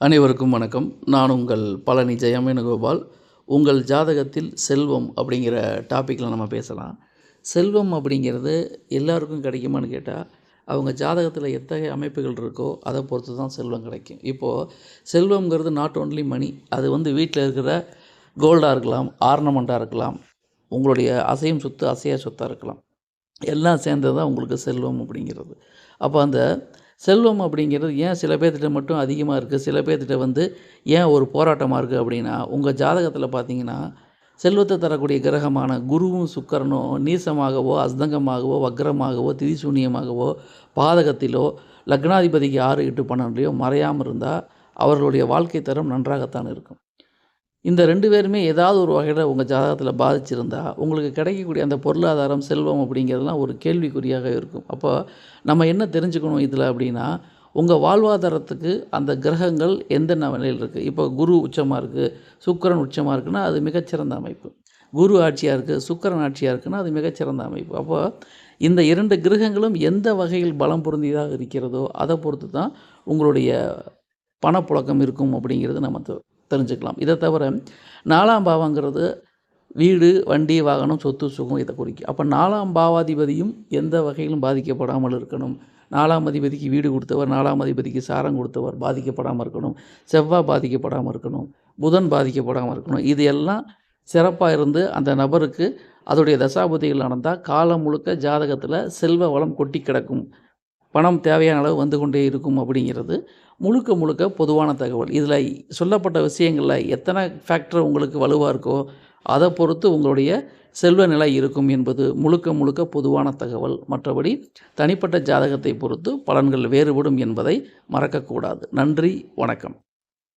அனைவருக்கும் வணக்கம். நான் உங்கள் பழனி ஜெயமேனுகோபால். உங்கள் ஜாதகத்தில் செல்வம் அப்படிங்கிற டாப்பிக்கில் நம்ம பேசலாம். செல்வம் அப்படிங்கிறது எல்லாருக்கும் கிடைக்குமான்னு கேட்டால் அவங்க ஜாதகத்தில் எத்தகைய அமைப்புகள் இருக்கோ அதை பொறுத்து தான் செல்வம் கிடைக்கும். இப்போது செல்வம்ங்கிறது நாட் ஓன்லி மணி அது வந்து வீட்டில் இருக்கிற கோல்டாக இருக்கலாம் ஆர்னமெண்ட்டாக இருக்கலாம் உங்களுடைய அசையும் சொத்து அசையா சொத்தாக இருக்கலாம். எல்லாம் சேர்ந்தது தான் உங்களுக்கு செல்வம் அப்படிங்கிறது. அப்போ அந்த செல்வம் அப்படிங்கிறது ஏன் சில பேர்த்திட்ட மட்டும் அதிகமாக இருக்குது சில பேர்த்திட்ட வந்து ஏன் ஒரு போராட்டமாக இருக்குது அப்படின்னா உங்கள் ஜாதகத்தில் பார்த்தீங்கன்னா செல்வத்தை தரக்கூடிய கிரகமான குருவும் சுக்கரனும் நீசமாகவோ அஸ்தங்கமாகவோ வக்ரமாகவோ திதிசூன்யமாகவோ பாதகத்திலோ லக்னாதிபதிக்கு ஆறு எட்டு பன்னெண்டுலையோ மறையாமல் இருந்தால் அவர்களுடைய வாழ்க்கை தரம் நன்றாகத்தான் இருக்கும். இந்த ரெண்டு பேருமே ஏதாவது ஒரு வகையில் உங்கள் ஜாதகத்தில் பாதிச்சிருந்தா உங்களுக்கு கிடைக்கக்கூடிய அந்த பொருளாதாரம் செல்வம் அப்படிங்கிறதுலாம் ஒரு கேள்விக்குறியாக இருக்கும். அப்போ நம்ம என்ன தெரிஞ்சுக்கணும் இதில் அப்படின்னா உங்கள் வாழ்வாதாரத்துக்கு அந்த கிரகங்கள் எந்த நிலையில் இருக்குது இப்போ குரு உச்சமாக இருக்குது சுக்கரன் உச்சமாக இருக்குன்னா அது மிகச்சிறந்த அமைப்பு. குரு ஆட்சியாக இருக்குது சுக்கரன் ஆட்சியாக இருக்குன்னா அது மிகச்சிறந்த அமைப்பு. அப்போ இந்த இரண்டு கிரகங்களும் எந்த வகையில் பலம் பொருந்தியதாக இருக்கிறதோ அதை பொறுத்து தான் உங்களுடைய பணப்புழக்கம் இருக்கும் அப்படிங்கிறது நம்ம தெரிஞ்சுக்கலாம். இதை தவிர நாலாம் பாவங்கிறது வீடு வண்டி வாகனம் சொத்து சுகம் இதை குறிக்கும். அப்போ நாலாம் பாவாதிபதியும் எந்த வகையிலும் பாதிக்கப்படாமல் இருக்கணும். நாலாம் அதிபதிக்கு வீடு கொடுத்தவர் நாலாம் அதிபதிக்கு சாரம் கொடுத்தவர் பாதிக்கப்படாமல் இருக்கணும். செவ்வாய் பாதிக்கப்படாமல் இருக்கணும். புதன் பாதிக்கப்படாமல் இருக்கணும். இது எல்லாம் சிறப்பாக இருந்து அந்த நபருக்கு அதோடைய தசாபதிகள் நடந்தால் காலம் முழுக்க ஜாதகத்தில் செல்வ வளம் கொட்டி கிடக்கும். பணம் தேவையான அளவு வந்து கொண்டே இருக்கும் அப்படிங்கிறது முழுக்க முழுக்க பொதுவான தகவல். இதில் சொல்லப்பட்ட விஷயங்களில் எத்தனை ஃபேக்டர் உங்களுக்கு வலுவாக இருக்கோ அதை பொறுத்து உங்களுடைய செல்வ நிலை இருக்கும் என்பது முழுக்க முழுக்க பொதுவான தகவல். மற்றபடி தனிப்பட்ட ஜாதகத்தை பொறுத்து பலன்கள் வேறுபடும் என்பதை மறக்கக்கூடாது. நன்றி வணக்கம்.